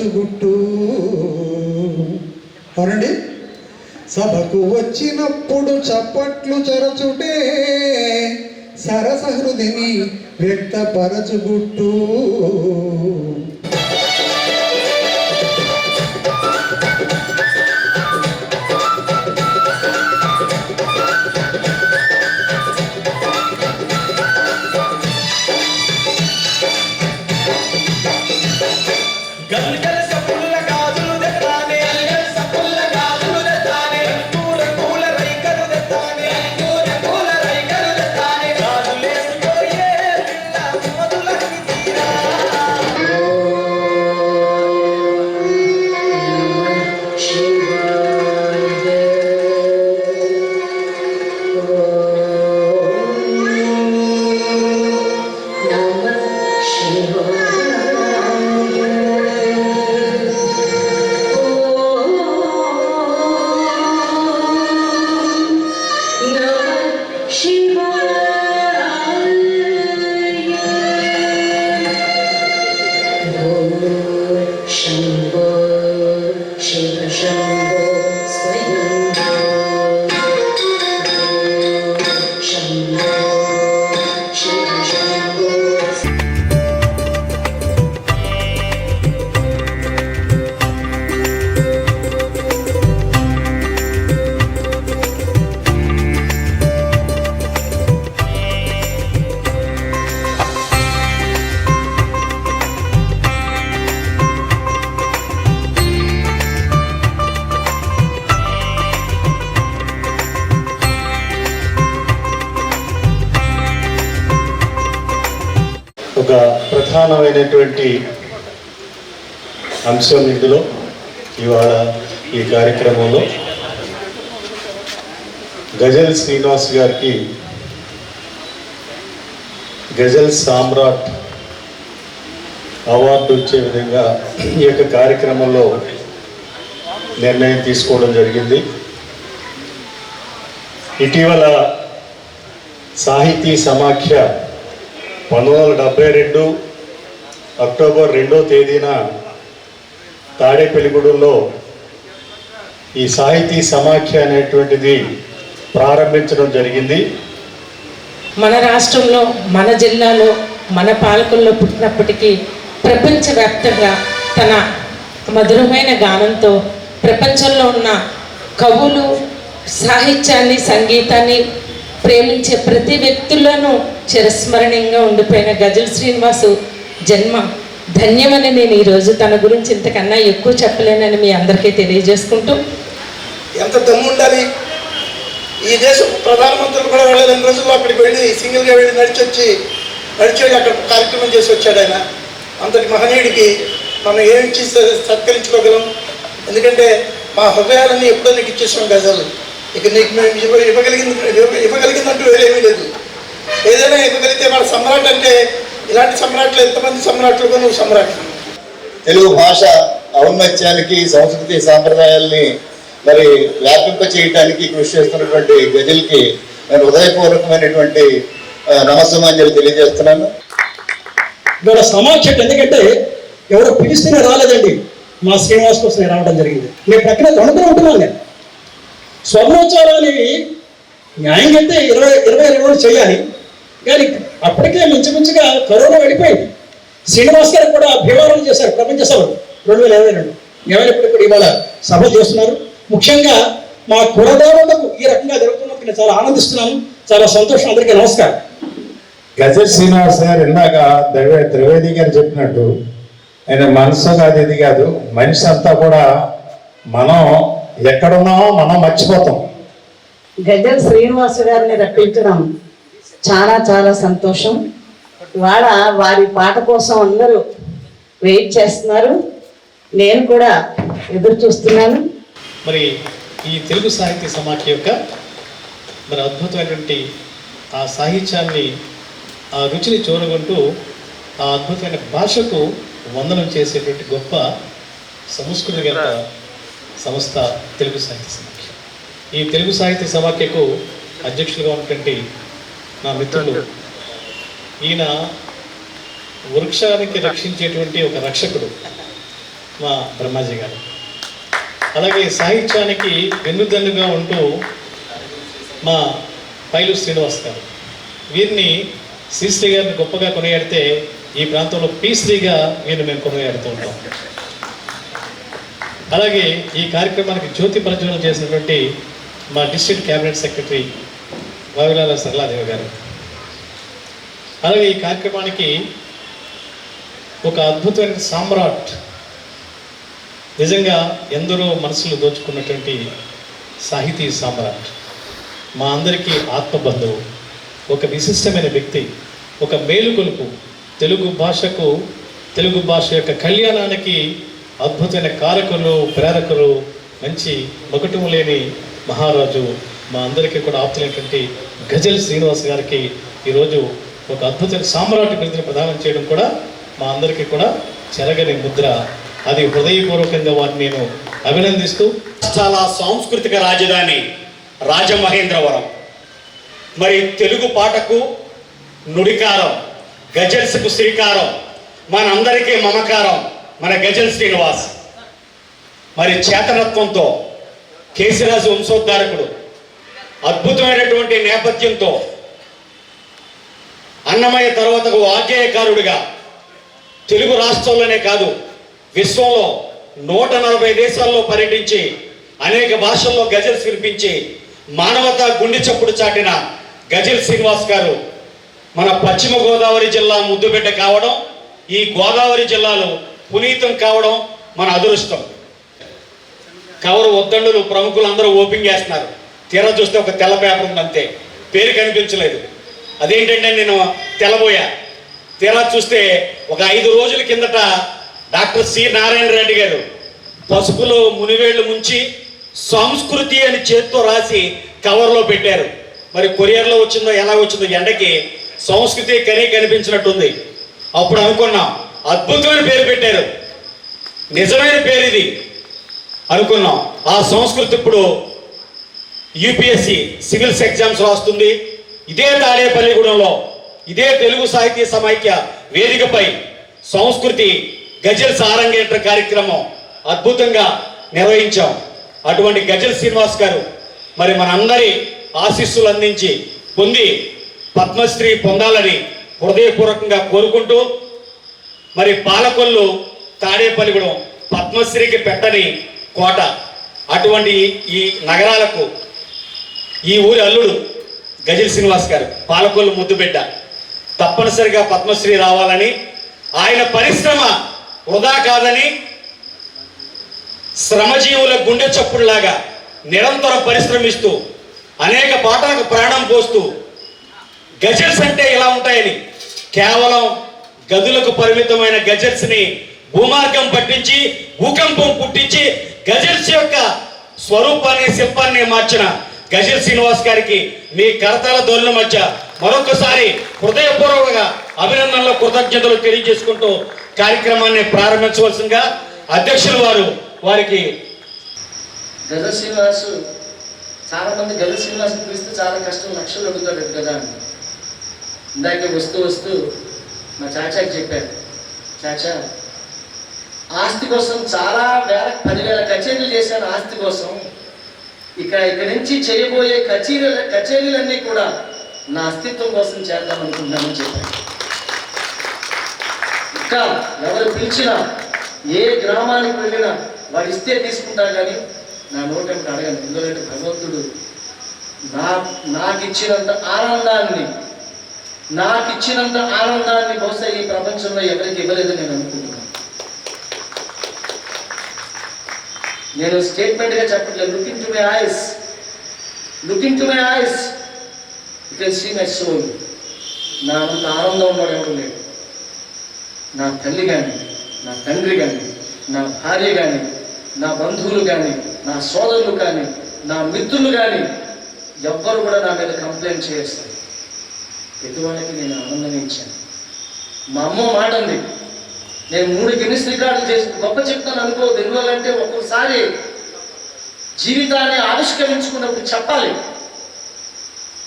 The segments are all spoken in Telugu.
వ్యక్తపరచుగుట్టు అవునండి? సభకు వచ్చినప్పుడు చప్పట్లు చరచుటే సరస హృదిని వ్యక్తపరచుగుట్టు. ప్రధానమైనటువంటి అంశం ఇందులో ఇవాళ ఈ కార్యక్రమంలో. గజల్ శ్రీనివాస్ గారికి గజల్ సామ్రాట్ అవార్డు వచ్చే విధంగా ఈ యొక్క కార్యక్రమంలో నిర్ణయం తీసుకోవడం జరిగింది. ఇటీవల సాహితీ సమాఖ్య పంతొమ్మిది వందల డెబ్బై రెండు అక్టోబర్ రెండో తేదీన తాడేపల్లిగూడెంలో ఈ సాహితీ సమాఖ్య అనేటువంటిది ప్రారంభించడం జరిగింది. మన రాష్ట్రంలో మన జిల్లాలో మన పాలకుల్లో పుట్టినప్పటికీ ప్రపంచవ్యాప్తంగా తన మధురమైన గానంతో ప్రపంచంలో ఉన్న కవులు సాహిత్యాన్ని సంగీతాన్ని ప్రేమించే ప్రతి వ్యక్తుల్లోనూ చిరస్మరణీయంగా ఉండిపోయిన గజల్ శ్రీనివాసు జన్మ. ధన్యమని నేను ఈరోజు తన గురించి ఇంతకన్నా ఎక్కువ చెప్పలేనని మీ అందరికీ తెలియజేసుకుంటూ. ఎంత దమ్ము ఉండాలి? ఈ దేశం ప్రధానమంత్రులు కూడా వెళ్ళలేని రోజుల్లో అక్కడికి వెళ్ళి సింగిల్గా వెళ్ళి నడిచి వచ్చి నడిచి వెళ్ళి అక్కడ కార్యక్రమం చేసి వచ్చాడు ఆయన. అంతటి మహనీయుడికి మనం ఏమి ఇచ్చి స- సత్కరించుకోగలం? ఎందుకంటే మా హృదయాలన్నీ ఎప్పుడో నీకు ఇచ్చేసాం గజాలు. ఇక నీకు మేము ఇవ్వ ఇవ్వగలిగింది ఇవ్వగలిగిందంటూ వేరేమీ లేదు. ఏదైనా ఇవ్వగలిగితే మన సమ్రాట్ అంటే ఇలాంటి సమ్రాట్లు ఎంతమంది సమ్రాట్లుగా నువ్వు సమ్రాట్. తెలుగు భాష ఔన్నత్యానికి సంస్కృతి సాంప్రదాయాల్ని మరి వ్యాపింప చేయడానికి కృషి చేస్తున్నటువంటి గజల్కి నేను హృదయపూర్వకమైనటువంటి నమస్సుమాంజలి తెలియజేస్తున్నాను. ఇవాళ సమాఖ్యత ఎందుకంటే ఎవరో పిలిస్తేనే రాలేదండి. మా శ్రీనివాస్ కోసం నేను రావడం జరిగింది. నేను ప్రక్కన తొందర ఉంటున్నాను నేను స్వర్ణోత్సవాలు అనేవి న్యాయంగా అయితే ఇరవై ఇరవై రెండు చేయాలి. కానీ అప్పటికే మించుమించుగా కరోనా వెళ్ళిపోయింది. శ్రీనివాస్ గారు కూడా అభివాదం చేశారు ప్రపంచ సభ రెండు వేల ఇరవై రెండు. ఏమైనప్పటికీ కూడా ఇవాళ సభ చేస్తున్నారు. ముఖ్యంగా మా కులదేవతకు ఈ రకంగా జరుగుతున్నందుకు నేను చాలా ఆనందిస్తున్నాను. చాలా సంతోషం. అందరికీ నమస్కారం. గజల్ శ్రీనివాస్ గారు ఇందాక ద్రవే త్రివేది గారు చెప్పినట్టు ఆయన మనసు కాదు ఇది కాదు. మనిషి అంతా కూడా మనం ఎక్కడున్నామో మనం మర్చిపోతాం. గజల్ శ్రీనివాసు గారిని రప్పించడం చాలా చాలా సంతోషం. ఇవాళ వారి పాట కోసం అందరూ వెయిట్ చేస్తున్నారు. నేను కూడా ఎదురు చూస్తున్నాను. మరి ఈ తెలుగు సాహిత్య సమాఖ్య యొక్క మరి అద్భుతమైనటువంటి ఆ సాహిత్యాన్ని ఆ రుచిని చూడగొంటూ ఆ అద్భుతమైన భాషకు వందనం చేసేటువంటి గొప్ప సంస్కృతి గల సంస్థ తెలుగు సాహిత్య సమాఖ్య. ఈ తెలుగు సాహిత్య సమాఖ్యకు అధ్యక్షులుగా ఉన్నటువంటి నా మిత్రులు ఈయన వృక్షానికి రక్షించేటువంటి ఒక రక్షకుడు మా బ్రహ్మాజీ గారు. అలాగే సాహిత్యానికి వెన్నుదన్నుగా ఉంటూ మా పైలు శ్రీనివాస్ గారు. వీరిని శ్రీశ్రీ గారిని గొప్పగా కొనియాడితే ఈ ప్రాంతంలో పీశ్రీగా వీరిని మేము కొనియాడుతూ ఉంటాం. అలాగే ఈ కార్యక్రమానికి జ్యోతి ప్రజ్వలన చేసినటువంటి మా district cabinet secretary Vavilala Saraladevi గారు. అలాగే ఈ కార్యక్రమానికి ఒక అద్భుతమైన సామ్రాట్ నిజంగా ఎందరో మనసులు దోచుకున్నటువంటి సాహితీ సామ్రాట్ మా అందరికీ ఆత్మబంధువు ఒక విశిష్టమైన వ్యక్తి ఒక మేలుకొలుపు తెలుగు భాషకు తెలుగు భాష యొక్క కళ్యాణానికి అద్భుతమైన కారకులు ప్రేరకులు మంచి మకుటం లేని మహారాజు మా అందరికీ కూడా ఆప్తులైనటువంటి గజల్ శ్రీనివాస్ గారికి ఈరోజు ఒక అద్భుతమైన సామ్రాట్ బిరుదుని ప్రదానం చేయడం కూడా మా అందరికీ కూడా చెరగని ముద్ర. అది హృదయపూర్వకంగా వారిని నేను అభినందిస్తూ చాలా సాంస్కృతిక రాజధాని రాజమహేంద్రవరం. మరి తెలుగు పాటకు నుడికారం గజల్స్కు శ్రీకారం మనందరికీ మమకారం మన గజల్ శ్రీనివాస్. మరి చేతనత్వంతో కేశరాజు వంశోద్ధారకుడు అద్భుతమైనటువంటి నేపథ్యంతో అన్నమయ్య తర్వాతకు వాగ్గేయకారుడిగా తెలుగు రాష్ట్రాల్లోనే కాదు విశ్వంలో నూట నలభై దేశాల్లో పర్యటించి అనేక భాషల్లో గజల్స్ వినిపించి మానవత గుండె చప్పుడు చాటిన గజల్ శ్రీనివాస్ గారు మన పశ్చిమ గోదావరి జిల్లా ముద్దుబిడ్డ కావడం ఈ గోదావరి జిల్లాలో పునీతం కావడం మన అదృష్టం. కవరు ఒత్తండులు ప్రముఖులు అందరూ ఓపెన్ చేస్తున్నారు. తీరా చూస్తే ఒక తెల్ల పేపర్ ఉంది అంతే పేరు కనిపించలేదు. అదేంటంటే నేను తెల్లబోయా. తీరా చూస్తే ఒక ఐదు రోజుల కిందట డాక్టర్ సి నారాయణ రెడ్డి గారు పసుపులో మునివేళ్ళు ముంచి సంస్కృతి అని చేత్తో రాసి కవర్లో పెట్టారు. మరి కొరియర్లో వచ్చిందో ఎలా వచ్చిందో ఎండకి సంస్కృతి కనీ కనిపించినట్టుంది. అప్పుడు అనుకున్నాం అద్భుతమైన పేరు పెట్టారు. నిజమైన పేరు ఇది. అనుకున్నాం ఆ సంస్కృతి ఇప్పుడు యూపీఎస్సి సివిల్స్ ఎగ్జామ్స్ రాస్తుంది. ఇదే తాడేపల్లిగూడెంలో ఇదే తెలుగు సాహిత్య సమైక్య వేదికపై సంస్కృతి గజల్ సారంగేట్ర కార్యక్రమం అద్భుతంగా నిర్వహించాం. అటువంటి గజల్ శ్రీనివాస్ గారు మరి మనందరి ఆశీస్సులు అందించి పొంది పద్మశ్రీ పొందాలని హృదయపూర్వకంగా కోరుకుంటూ మరి పాలకొల్లు తాడేపల్లిగూడెం పద్మశ్రీకి పెట్టని కోట. అటువంటి ఈ నగరాలకు ఈ ఊరి అల్లుడు గజల్ శ్రీనివాస్ గారు పాలకొల్లు ముద్దుబిడ్డ. తప్పనిసరిగా పద్మశ్రీ రావాలని ఆయన పరిశ్రమ వృధా కాదని శ్రమజీవుల గుండె చప్పుడులాగా నిరంతరం పరిశ్రమిస్తూ అనేక పాటలకు ప్రాణం పోస్తూ గజల్స్ అంటే ఇలా ఉంటాయని కేవలం గదులకు పరిమితమైన గజల్స్ని భూమార్గం పట్టించి భూకంపం పుట్టించి గజల్స్ యొక్క స్వరూపాన్ని శిల్పాన్ని మార్చిన గజల్ శ్రీనివాస్ గారికి మీ కరతాల ధోరణి మధ్య మరొకసారి హృదయపూర్వకంగా అభినందనలు కృతజ్ఞతలు తెలియజేసుకుంటూ కార్యక్రమాన్ని ప్రారంభించవలసిందిగా అధ్యక్షులు వారు వారికి గజ శ్రీనివాసు చాలా మంది గజ శ్రీనివాస్ పిలిస్తే చాలా కష్టం లక్షలు అడుగుతాడు కదా అని. ఇందాక వస్తూ వస్తూ మా చాచాకి చెప్పారు చాచా ఆస్తి కోసం చాలా వేల పదివేల కచేరీలు చేశాను ఆస్తి కోసం. ఇక ఇక్కడి నుంచి చేయబోయే కచేరీల కచేరీలన్నీ కూడా నా అస్తిత్వం కోసం చేద్దాం అనుకుంటున్నానని చెప్పాను ఇంకా ఎవరు పిలిచినా ఏ గ్రామానికి వెళ్ళినా వాడు ఇస్తే తీసుకుంటాను కానీ నా నోటెంట అడగను. ఎందుకంటే భగవంతుడు నా నాకు ఇచ్చినంత ఆనందాన్ని నాకు ఇచ్చినంత ఆనందాన్ని బహుశా ఈ ప్రపంచంలో ఎవరికి ఇవ్వలేదని నేను అనుకుంటున్నాను. నేను స్టేట్మెంట్గా చెప్పట్లేదు. Looking to my eyes looking to my eyes you can see my soul నా అంత ఆనందం ఉన్నాడు ఎవరు లేడు నా తల్లి కానీ నా తండ్రి కానీ నా భార్య కానీ నా బంధువులు కానీ నా సోదరులు కానీ నా మిత్రులు కానీ ఎవ్వరు కూడా నా మీద కంప్లైంట్ చేస్తారు. ఎదువాళ్ళకి నేను ఆనందం ఇచ్చాను. మా అమ్మ మాట ఉంది నేను మూడు గిన్నిస్ రికార్డులు చేసి గొప్ప చెప్తాను అనుకో ఎందువల్లంటే ఒక్కొక్కసారి జీవితాన్ని ఆవిష్కరించుకున్నప్పుడు చెప్పాలి.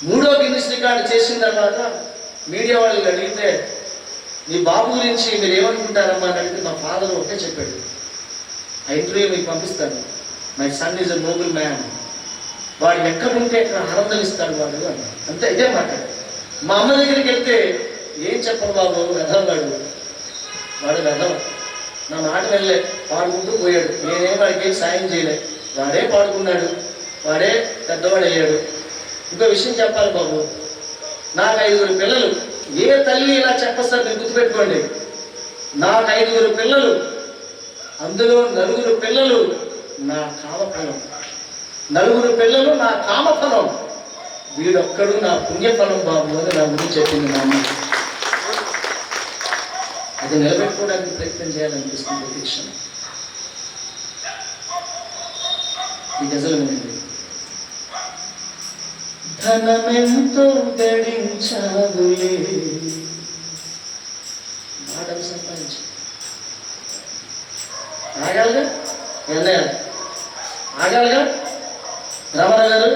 మూడో గిన్నిస్ రికార్డు చేసిన తర్వాత మీడియా వాళ్ళు అడిగితే మీ బాబు గురించి మీరు ఏమనుకుంటారమ్మా? అని అడిగితే మా ఫాదర్ ఒకటే చెప్పాడు. ఆ ఇంటర్వ్యూ మీకు పంపిస్తాను. My son is a noble man వాడు ఎక్కడ ఉంటే అక్కడ ఆనందం ఇస్తాడు వాడు. అన్నారు అంతే ఇదే మాట. మా అమ్మ దగ్గరికి వెళ్తే ఏం చెప్పను బాబు? వెధవాడు వాడు వెధవ నా మాట వెళ్ళే పాడుకుంటూ పోయాడు. నేనే వాడికి సాయం చేయలే. వాడే పాడుకున్నాడు. వాడే పెద్దవాడు అయ్యాడు ఇంకో విషయం చెప్పాలి బాబు. నాకు ఐదుగురు పిల్లలు. ఏ తల్లి ఇలా చెప్పస్తారు మీరు గుర్తుపెట్టుకోండి. నాకు ఐదుగురు పిల్లలు. అందులో నలుగురు పిల్లలు నా కామఫలం. నలుగురు పిల్లలు నా కామఫలం. వీడొక్కడు నా పుణ్యఫలం బాబు అని నా గురించి చెప్పింది మా అది నిలబెట్టుకోవడానికి ప్రయత్నం చేయాలనిపిస్తుంది ప్రతి క్షణం. ఈ గజలు వినండి. ధనమెంతో గడించాదులే మాటలు సంపాదించు. ఆగాలిగా? ఎన్నయ్య ఆగాలిగా? రమణ గారు?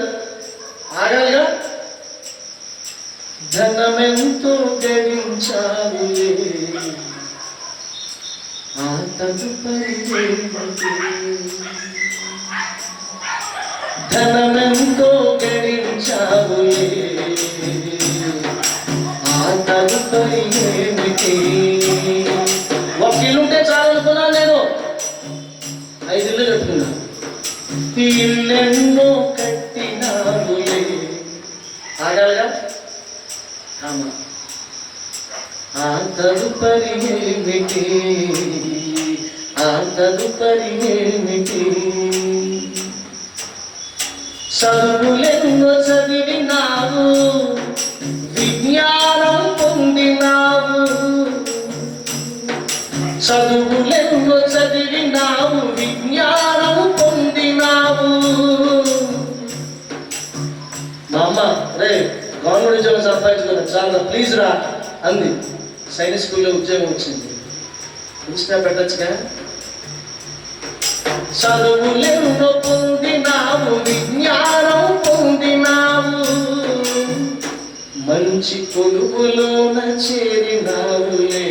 ఆగాలిగా? ధనమెంతో గడించాదులే ధనమెంతో గడించావు ఆ తదుపరి ఏమిటి ఒక ఇల్లుంటే చాలనుకున్నా నేను ఐదు ఇల్లు కట్టుకున్నా ఇల్లెన్నో కట్టినావు ఆగాలిగా ఆ తదుపరి ఏమిటి? ఆ తదుపరి ఏమిటి చదువులెన్నో చదివినావు విజ్ఞానం పొందినావు. చదువులెన్నో చదివినావు విజ్ఞానం పొందినావు. మా అమ్మ రే గవర్నమెంట్ ఉద్యోగం సంపాదించుకున్నా చాలా ప్లీజ్ రా అంది. సైనిక్ స్కూల్లో ఉద్యోగం వచ్చింది. చూసినా పెట్టచ్చుగా? చదువులెన్నో పొందినావు విజ్ఞానం పొందినావు. మంచి కొలువులోన చేరినావులే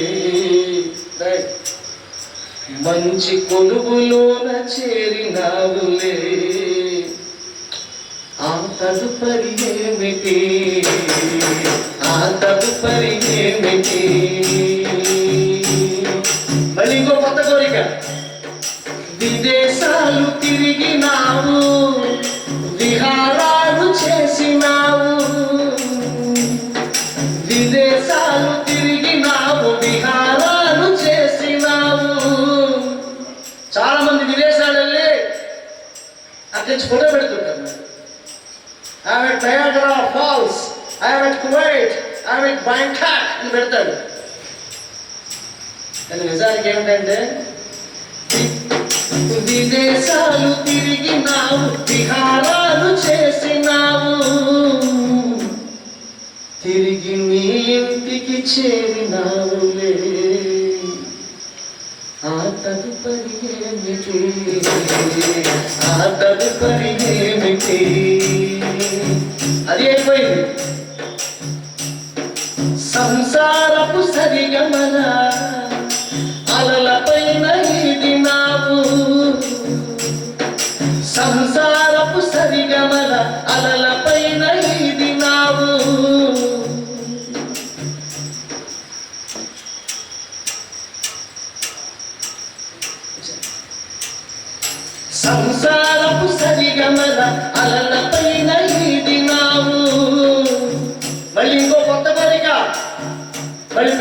మంచి కొలువులోన చేరినావులే ఆ తదుపరి ఏమిటి? ఆ తదుపరి ఐఎమ్ ఎట్ బ్యాంకాక్ అని పెడతాడు. కానీ నిజానికి ఏమిటంటే విదేశాలు తిరిగినావు విహారాలు చేసినావు. తిరిగి నీ ఇంటికి చేరినావులే ఆ తదుపరి ఏమిటి? ఆ తదుపరి ఏమిటి? అది అయిపోయింది. సంసారపు సరిగమనా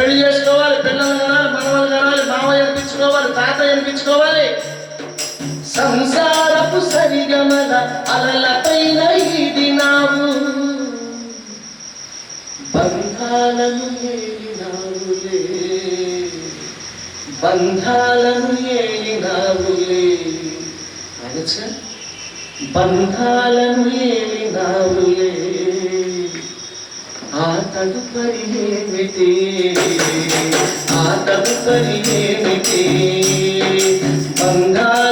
పెళ్ళి చేసుకోవాలి పిల్లలు కనాలి మనవలు కనాలి మామయ్య అనిపించుకోవాలి తాత అనిపించుకోవాలి. సంసారపు సరిగమల అలలపైన ఈదినావు బంధాలను ఏలినావులే. బంధాలను ఏలినావులే. అనొచ్చా బంధాలను ఏలినావులే. ఆ తదుపరి ఏమిటి? ఆ తదుపరి ఏమిటి? బంధాలను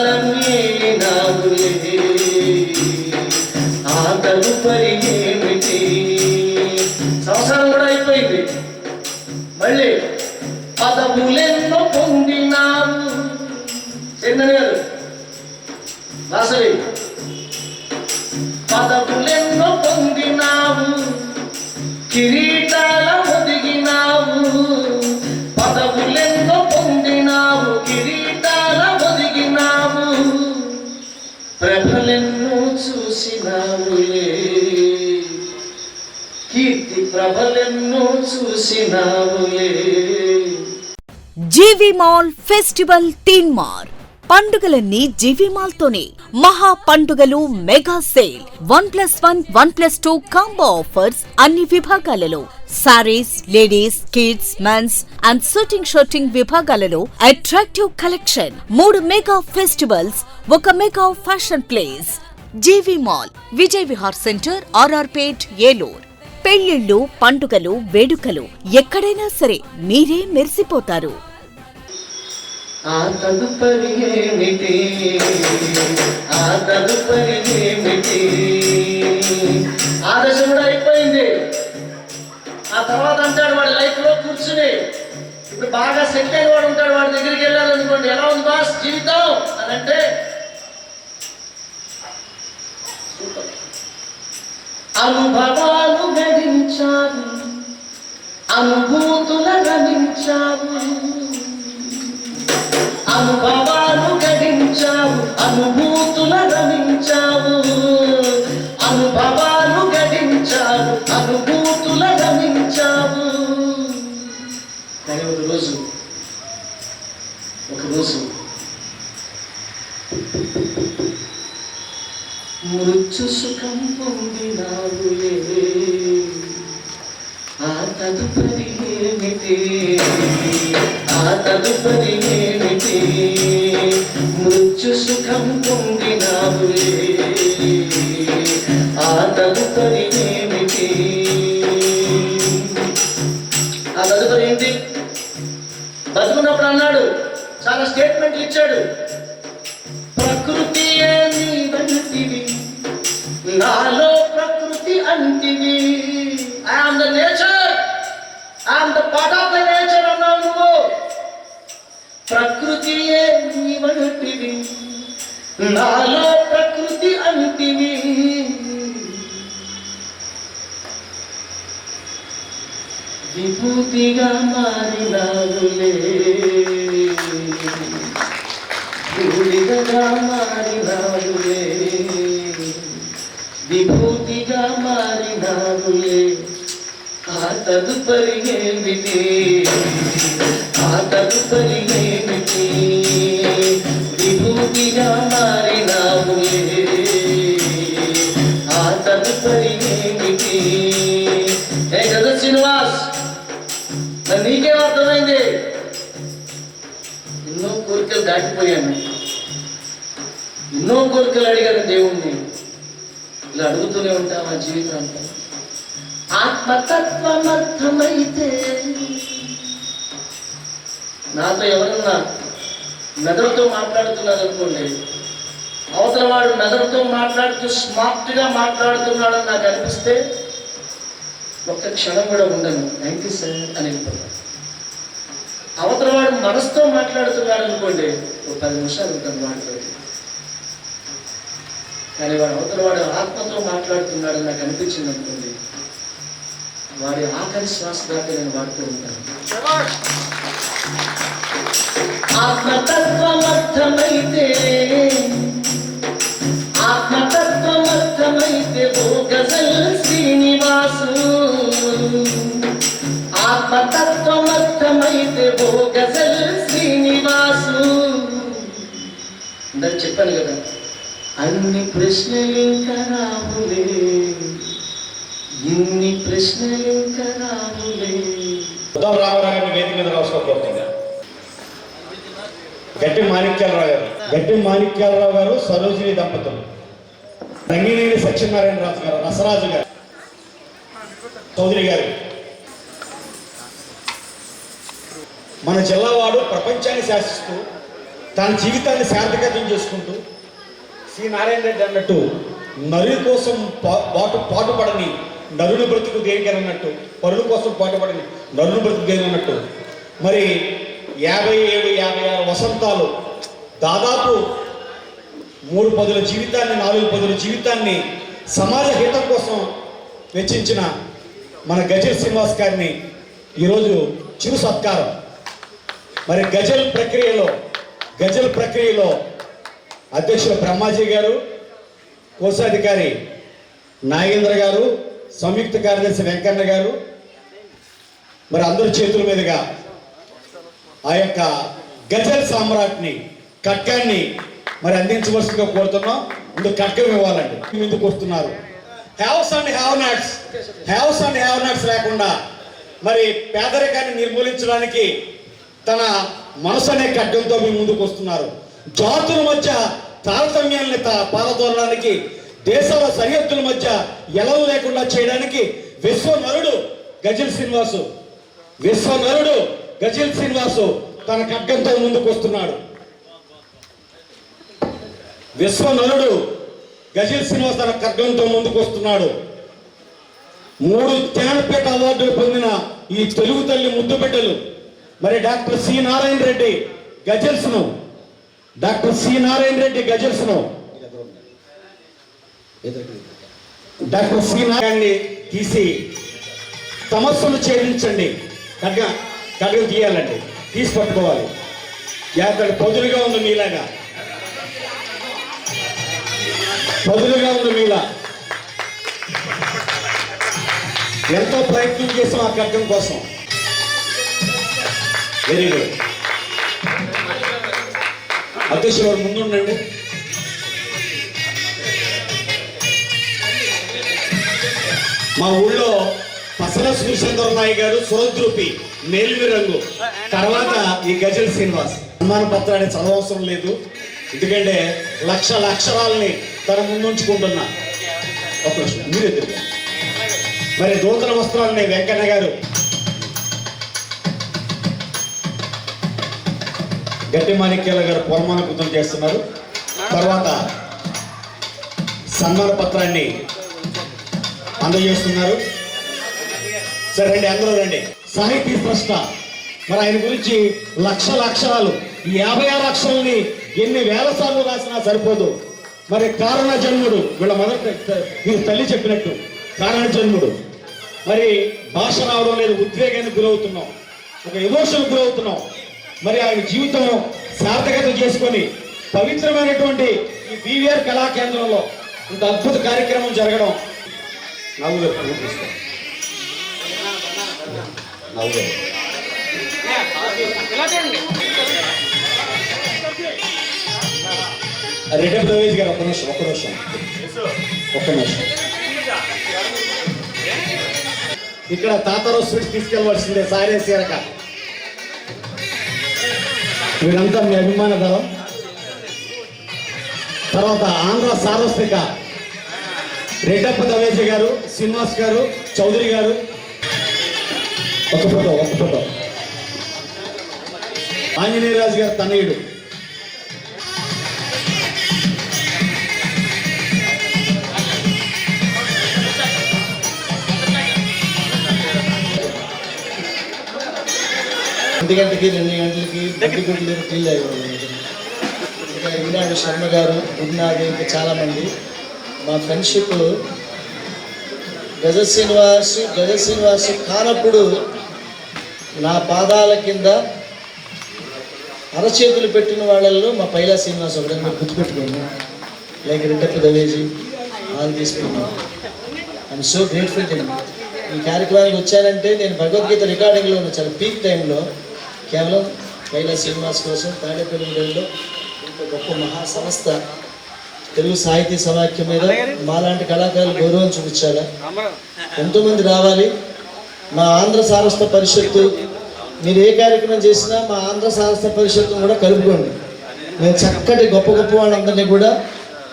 కీర్తి ప్రభలెన్నో చూసినావులే జీవి మాల్ ఫెస్టివల్ తీన్ మార్. పండుగలన్నీ జీవి మాల్ తోనే మహా పండుగలు mega sale. One plus one one plus two combo offers అన్ని విభాగాలలో. Saris ladies kids men's and suiting suiting విభాగాలలో అట్రాక్టివ్ కలెక్షన్ మూడు మెగా ఫెస్టివల్స్ ఒక mega fashion place. GV mall Vijay Vihar centre RR Pet Eluru. పెళ్ళిళ్ళు పండుగలు వేడుకలు ఎక్కడైనా సరే మీరే మెరిసిపోతారు. ఆ తర్వాత అంటాడు వాడి లైఫ్లో కూర్చుని. ఇప్పుడు బాగా సెట్ అయిన వాడు ఉంటాడు వాడి దగ్గరికి వెళ్ళాలనుకోండి. ఎలా ఉంది బాస్ జీవితం? అని అంటే సూపర్. అనుభవాలు గడించావు అనుభూతుల గడించావు అనుభవాలు గడించావు అనుభూతుల గమించావు అనుభవాలు గడించావు అనుభూతుల గమించావు కానీ ఒకరోజు ఒకరోజు మృత్యు సుఖం పొంది ఏమిటి? ఆ తదుపరి ఏమిటి? మృత్యు సుఖం పొందినావులే ఆ తదుపరి ఏమిటి? ఆ తదుపరి ఏంటి? బతుకున్నప్పుడు అన్నాడు చాలా స్టేట్మెంట్లు ఇచ్చాడు. ప్రకృతి నీ వంటివి నాలో ప్రకృతి అంటివి. I I am the nature అంత ద పార్ట్ నేచర్ అన్నావు నువ్వు? ప్రకృతియే నీ నాలో ప్రకృతి అంటివి. విభూతిగా మారినావులే ధూళిగా మారినావులే విభూతిగా మారినావులే తదుపరి ఏమిటి? ఆ తదుపరి ఏమిటి? విభూతిగా మారినావులే ఆ తదుపరి ఏమిటి? ఏ కదా శ్రీనివాస్ నీకేం అర్థమైంది? ఎన్నో కోరికలు దాటిపోయాను. ఎన్నో కోరికలు అడిగాను దేవుణ్ణి. ఇలా అడుగుతూనే ఉంటాం ఆ జీవితాంతం. ఆత్మతత్వం అర్థమైతే నాతో ఎవరన్నా మెదడుతో మాట్లాడుతున్నారు అనుకోండి అవతల వాడు మెదడుతో మాట్లాడుతూ స్మార్ట్గా మాట్లాడుతున్నాడని నాకు అనిపిస్తే ఒక్క క్షణం కూడా ఉండను. థ్యాంక్ యూ సార్ అని వెళ్ళిపోతాను అవతల వాడు మనసుతో మాట్లాడుతున్నాడు అనుకోండి ఒక పది నిమిషాలు ఉంటాను వాడితో కానీ వాడు అవతల వాడు ఆత్మతో మాట్లాడుతున్నాడని నాకు అనిపించింది అనుకోండి వాడి ఆఖరి శ్వాస దాకా నేను వాడుతూ ఉంటాను. ఆత్మతత్వం అర్థమైతే ఆత్మతత్వం అర్థమైతే ఓ గజల్ శ్రీనివాసు. ఆత్మతత్వం అర్థమైతే ఓ గజల్ శ్రీనివాసు. ఇందాక చెప్పాను కదా అన్ని ప్రశ్నలు ఇంకా రావులే. ఇన్ని రామారావు వేదిక మీద రాసుకోబోతుందిగా గట్టి మాణిక్యాలరావు గారు గట్టి మాణిక్యాలరావు గారు సరోజిని దంపతులు. రంగినేని సత్యనారాయణ రాజు గారు రసరాజు గారు చౌదరి గారు. మన జిల్లావాడు ప్రపంచాన్ని శాసిస్తూ తన జీవితాన్ని సార్థకతం చేసుకుంటూ శ్రీ నారాయణ రెడ్డి అన్నట్టు నరుని కోసం పా- పాటు పాటుపడని నరుని బ్రతుకు దేనికని అన్నట్టు పరుల కోసం పాటుపడని నరుని బ్రతుకు దేని అన్నట్టు మరి యాభై ఏడు యాభై ఆరు వసంతాలు దాదాపు మూడు పదుల జీవితాన్ని నాలుగు పదుల జీవితాన్ని సమాజ హితం కోసం వెచ్చించిన మన గజల్ శ్రీనివాస్ గారిని ఈరోజు చిరు సత్కారం. మరి గజల్ ప్రక్రియలో గజల్ ప్రక్రియలో అధ్యక్షులు బ్రహ్మాజీ గారు కోశాధికారి నాగేంద్ర గారు సంయుక్త కార్యదర్శి వెంకన్న గారు మరి అందరి చేతుల మీదుగా ఆ యొక్క గజల్ సామ్రాట్ని కట్కాన్ని మరి అందించవలసిందిగా కోరుతున్నాం. ముందు కట్కం ఇవ్వాలండి. ముందుకు వస్తున్నారు. Haves and have nots haves and have nots లేకుండా మరి పేదరికాన్ని నిర్మూలించడానికి తన మనసు అనే ఖడ్గంతో మీ ముందుకు వస్తున్నారు. జాతుల మధ్య తారతమ్యాన్ని తా- దేశాల సరిహద్దుల మధ్య ఎలవ లేకుండా చేయడానికి విశ్వనరుడు గజల్ శ్రీనివాసు. విశ్వనరుడు గజల్ శ్రీనివాసు తన ఖడ్గంతో ముందుకు వస్తున్నాడు. విశ్వనరుడు గజిల్ శ్రీనివాస్ తన ఖడ్గంతో ముందుకు వస్తున్నాడు. మూడు జ్ఞానపీఠ అవార్డులు పొందిన ఈ తెలుగు తల్లి ముద్దు బిడ్డలు మరి డాక్టర్ సి నారాయణ రెడ్డి గజల్స్ను. డాక్టర్ సి నారాయణ రెడ్డి గజల్స్ను. డాక్టర్ శ్రీనారాయణని తీసి సమస్యలు ఛేదించండి. ఖడ్గ కడుగు తీయాలండి. తీసి పట్టుకోవాలి. జాగ్రత్త పొదులుగా ఉంది మీలాగా. పొదులుగా ఉంది మీలా. ఎంతో ప్రయత్నం చేసాం ఆ ఖడ్గం కోసం. Very good. అధ్యక్షుడు ముందుండండి. మా ఊళ్ళో పసల సూర్యచంద్ర నాయ్ గారు సురద్రూపి మేలిమి రంగు. తర్వాత ఈ గజల్ శ్రీనివాస్. సన్మాన పత్రాన్ని చదవవసరం లేదు. ఎందుకంటే లక్షల అక్షరాలని తన ముందుంచుకుంటున్నా ఒక నిమిషం మీరు ఎదురుగా మరి నూతన వస్త్రాలని వెంకన్న గారు. గట్టి మాణిక్యాల గారు పొరమానుకృతం చేస్తున్నారు. తర్వాత సన్మాన పత్రాన్ని అందజేస్తున్నారు. సరే రండి అందరూ రండి. సాహితీ ప్రశ్న. మరి ఆయన గురించి లక్షల అక్షరాలు ఈ యాభై ఆరు అక్షరాలని ఎన్ని వేల సార్లు రాసినా సరిపోదు. మరి కారణ జన్ముడు వీళ్ళ మొదటి మీరు తల్లి చెప్పినట్టు కారణ జన్ముడు మరి భాష రావడం లేదు ఉద్వేగానికి గురవుతున్నాం. ఒక ఎమోషన్ గురవుతున్నాం. మరి ఆయన జీవితం సార్థకత చేసుకొని పవిత్రమైనటువంటి ఈ బీవీఆర్ కళా కేంద్రంలో ఇంత అద్భుత కార్యక్రమం జరగడం నవ్వు నవ్వు రెడ్డి ప్రవేశ్ గారు ఒక్క నిమిషం ఒక్క నిమిషం. ఒక్క నిమిషం. ఇక్కడ తాతారావు స్వీట్స్ తీసుకెళ్ళవలసిందే సారే సీరక వీరంతా మీ అభిమాన దళం. తర్వాత ఆంధ్ర సార్వత్రిక. రెడ్డప్ప దవేజీ గారు శ్రీనివాస్ గారు చౌదరి గారు. ఒక ఫోటో ఒక ఫోటో. ఆంజనేయరాజు గారు తనయుడు. ఒంటి గంటకి రెండు గంటలకి బడ్డి గుడ్లు ఇంకా ఈనాడు శర్మ గారు గురునాథ్ ఇంకా చాలామంది మా ఫ్రెండ్షిప్ గజ శ్రీనివాస్ గజ శ్రీనివాస్ కానప్పుడు నా పాదాల కింద అరచేతులు పెట్టిన వాళ్ళల్లో మా పైలా శ్రీనివాస్ ఒకటి మీరు గుర్తుపెట్టుకోండి. లైక్ రెడ్డప్ప దవేజీ వాళ్ళు తీసుకున్నాం ఐఎమ్ సో గ్రేట్ఫుల్ టు ఈ కార్యక్రమానికి వచ్చానంటే నేను భగవద్గీత రికార్డింగ్లో ఉన్న చాలా పీక్ టైంలో కేవలం కైలా శ్రీనివాస్ కోసం తాడేపల్లిలో ఇంత గొప్ప మహా సంస్థ తెలుగు సాహితీ సమాఖ్య మీద మాలాంటి కళాకారులు గౌరవం చూపించాలా? ఎంతోమంది రావాలి. మా ఆంధ్ర సారస్వత పరిషత్తు మీరు ఏ కార్యక్రమం చేసినా మా ఆంధ్ర సారస్వత పరిషత్తును కూడా కలుపుకోండి. మేము చక్కటి గొప్ప గొప్ప వాళ్ళందరినీ కూడా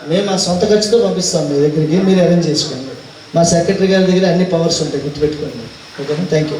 మేము మా సొంత ఖర్చుతో పంపిస్తాం మీ దగ్గరికి. మీరు అరేంజ్ చేసుకోండి. మా సెక్రటరీ గారి దగ్గర అన్ని పవర్స్ ఉంటాయి గుర్తుపెట్టుకోండి. ఓకేనా? Thank you